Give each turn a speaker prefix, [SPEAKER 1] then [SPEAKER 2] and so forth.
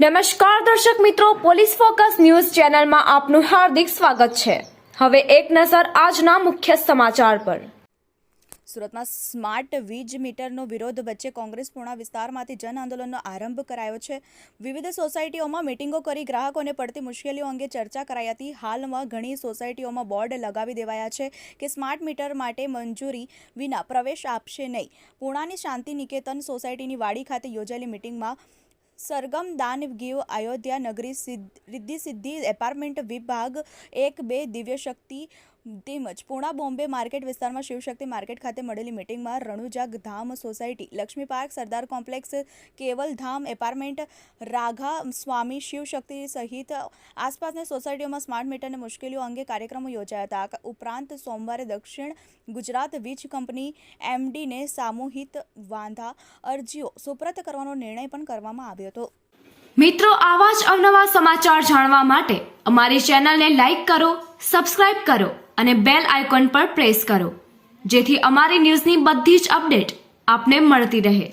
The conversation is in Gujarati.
[SPEAKER 1] નમસ્કાર દર્શક મિત્રો, પોલીસ ફોકસ ન્યૂઝ ચેનલમાં આપનું હાર્દિક સ્વાગત છે. હવે એક નજર આજના મુખ્ય સમાચાર પર.
[SPEAKER 2] સુરતમાં સ્માર્ટ વીજ મીટરનો વિરોધ વચ્ચે કોંગ્રેસ પૂર્ણા વિસ્તારમાંથી જન આંદોલનનો આરંભ કરાયો છે. વિવિધ સોસાયટીઓમાં મિટિંગો કરી ગ્રાહકોને પડતી મુશ્કેલીઓ અંગે ચર્ચા કરાઈ હતી. હાલમાં ઘણી સોસાયટીઓમાં બોર્ડ લગાવી દેવાયા છે કે સ્માર્ટ મીટર માટે મંજૂરી વિના પ્રવેશ આપશે નહીં. પૂર્ણાની શાંતિ નિકેતન સોસાયટીની વાડી ખાતે યોજાયેલી મિટિંગમાં સરગમ દાન ગીવ અયોધ્યા નગરી સિદ્ધ- સિદ્ધિ એપાર્ટમેન્ટ વિભાગ એક બે દિવ્ય શક્તિ તેમજ પૂણા બોમ્બે માર્કેટ વિસ્તારમાં શિવશક્તિ માર્કેટ ખાતે મળેલી મિટિંગમાં Ranuja Dham society, Laxmi park, Sardar complex, Keval Dham, apartment, રાઘા સ્વામી, શિવશક્તિ સહિત આસપાસની સોસાયટીઓમાં સ્માર્ટ મીટરની મુશ્કેલીઓ અંગે કાર્યક્રમો યોજાયા હતા. ઉપરાંત સોમવારે દક્ષિણ ગુજરાત વીજ કંપની એમડીને સામૂહિક વાંધા અરજીઓ સુપ્રત કરવાનો નિર્ણય પણ કરવામાં આવ્યો હતો.
[SPEAKER 1] મિત્રો, આવા જ અવનવા સમાચાર જાણવા માટે અમારી ચેનલને લાઈક કરો સબસ્ક્રાઇબ કરો અને બેલ આઇકોન પર પ્રેસ કરો, જેથી અમારી ન્યૂઝની બધી જ અપડેટ આપને મળતી રહે.